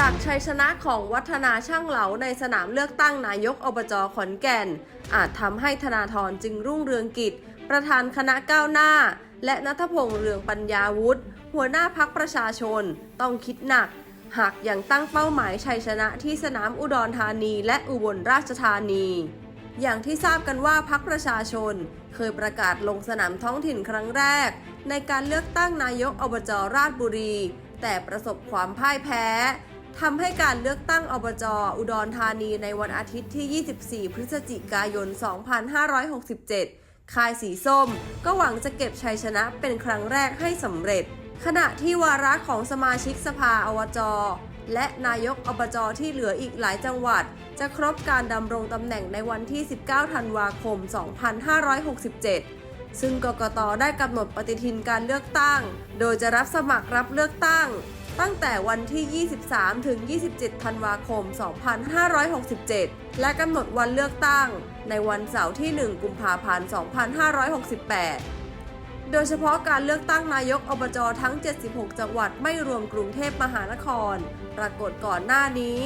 จากชัยชนะของวัฒนาช่างเหลาในสนามเลือกตั้งนายกอบจขอนแก่น อาจทำให้ธนาธรจึงรุ่งเรืองกิจ ประธานคณะก้าวหน้า และนัทพงษ์เรืองปัญญาวุฒิหัวหน้าพักประชาชน ต้องคิดหนัก หากยังตั้งเป้าหมายชัยชนะที่สนามอุดรธานีและอุบลราชธานี อย่างที่ทราบกันว่าพักประชาชน เคยประกาศลงสนามท้องถิ่นครั้งแรก ในการเลือกตั้งนายกอบจราชบุรี แต่ประสบความพ่ายแพ้ ทำให้การเลือกตั้งอบจอุดรธานีในวันอาทิตย์ที่ 24 พฤศจิกายน 2567 ค่ายสีส้ม ก็หวังจะเก็บชัยชนะเป็นครั้งแรกให้สำเร็จ ขณะที่วาระของสมาชิกสภาอวจและนายกอบจที่เหลืออีกหลายจังหวัด จะครบการดำรงตำแหน่งในวันที่ 19 ธันวาคม 2567 ซึ่งกกตได้กำหนดปฏิทินการเลือกตั้ง โดยจะรับสมัครรับเลือกตั้ง ตั้งแต่วันที่ 23 ถึง 27 ธันวาคม 2567 และกำหนดวันเลือกตั้งในวันเสาร์ที่ 1 กุมภาพันธ์ 2568 โดยเฉพาะการเลือกตั้งนายกอบจทั้ง 76 จังหวัดไม่รวมกรุงเทพมหานคร ปรากฏก่อนหน้านี้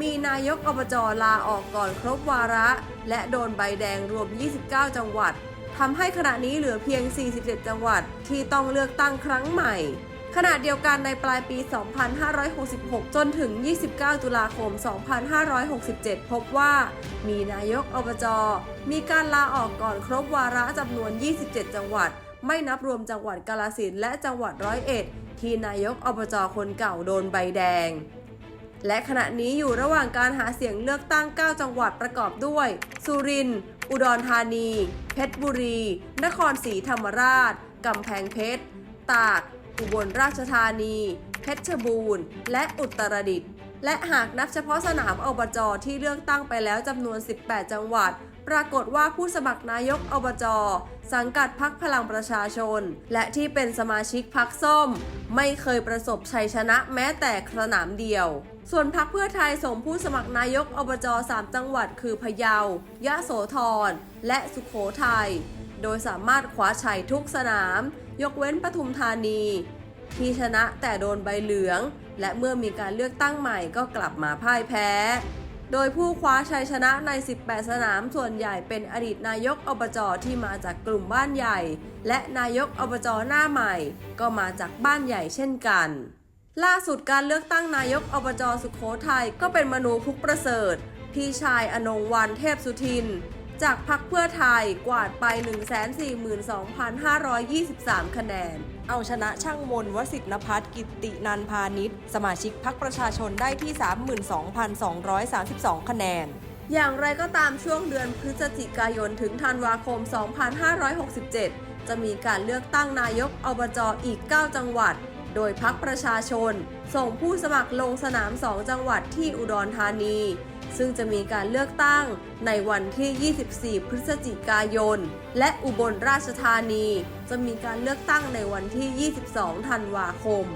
มีนายกอบจลาออกก่อนครบวาระ และโดนใบแดงรวม 29 จังหวัดทำให้ขณะนี้เหลือเพียง 47 จังหวัดที่ต้องเลือกตั้งครั้งใหม่ ขณะเดียวกันในปลายปี 2566 จนถึง 29 ตุลาคม 2567 พบว่ามีนายกอบจ มีการลาออกก่อนครบวาระจำนวน 27 จังหวัด ไม่นับรวมจังหวัดกาลสินธุและจังหวัดร้อยเอ็ด ที่นายกอบจคนเก่าโดนใบแดง และขณะนี้อยู่ระหว่างการหาเสียงเลือกตั้ง 9 จังหวัดประกอบด้วย สุรินทร์ อุดรธานี เพชรบุรี นครศรีธรรมราช กำแพงเพชร ตาก อุบลราชธานี เพชรบูรณ์ และอุตรดิตถ์ และหากนับเฉพาะสนามอบจที่เลือกตั้งไปแล้วจำนวน 18 จังหวัด ปรากฏว่าผู้สมัครนายกอบจสังกัดพักพลังประชาชน และที่เป็นสมาชิกพักส้ม ไม่เคยประสบชัยชนะแม้แต่สนามเดียวส่วนพักเพื่อไทยส่งผู้สมัครนายกอบจ3จังหวัดคือพะเยา ยะโสธร และสุขโขทัย โดยสามารถคว้าชัยทุกสนาม ยกเว้นปทุมธานี ที่ชนะแต่โดนใบเหลือง และเมื่อมีการเลือกตั้งใหม่ก็กลับมาพ่ายแพ้ โดยผู้คว้าชัยชนะใน 18 สนามส่วนใหญ่เป็นอดีตนายกอบจที่มาจากกลุ่มบ้านใหญ่ และนายกอบจหน้าใหม่ ก็มาจากบ้านใหญ่เช่นกันล่าสุดการเลือกตั้งนายกอบจสุขโขทัยก็เป็นมนูพุกประเสริฐ พี่ชายอนงวันเทพสุทิน จากพักเพื่อไทยกวาดไป 142,523 คะแนน เอาชนะช่างมนวสิทธนพัฒนกิตินันพาณิชสมาชิกพักประชาชนได้ที่ 32,232 คะแนนอย่างไรก็ตามช่วงเดือนพฤศจิกายนถึงธันวาคม 2567 จะมีการเลือกตั้งนายกอบจอีก 9 จังหวัด โดยพักประชาชน ส่งผู้สมัครลงสนาม 2 จังหวัดที่อุดรธานี ซึ่งจะมีการเลือกตั้งในวันที่ 24 พฤศจิกายน และอุบลราชธานี จะมีการเลือกตั้งในวันที่ 22 ธันวาคม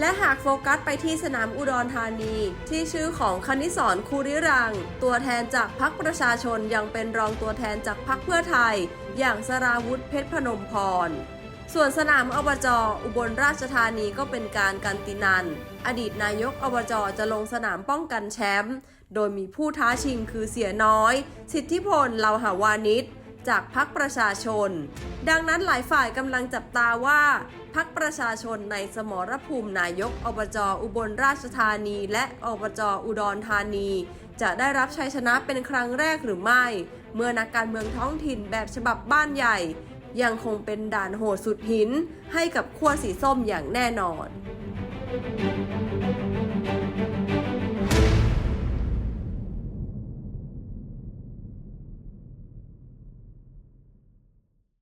และหากโฟกัสไปที่สนามอุดรธานี ที่ชื่อของคณิสรคูริรัง ตัวแทนจากพักประชาชนยังเป็นรองตัวแทนจากพักเพื่อไทย อย่างสราวุธเพชรพนมพร ส่วนสนามอบจอุบลราชธานีก็เป็นการกันตินัน อดีตนายกอบจจะลงสนามป้องกันแชมป์ โดยมีผู้ท้าชิงคือเสียน้อย สิทธิพลเลาหาวานิชจากพักประชาชน ดังนั้นหลายฝ่ายกำลังจับตาว่าพักประชาชนในสมรภูมินายกอบจอุบลราชธานี และอบจอุดรธานี จะได้รับชัยชนะเป็นครั้งแรกหรือไม่ เมื่อนักการเมืองท้องถิ่นแบบฉบับบ้านใหญ่ ยังคงเป็นด่านโหดสุดหินให้กับขั้วสีส้มอย่างแน่นอน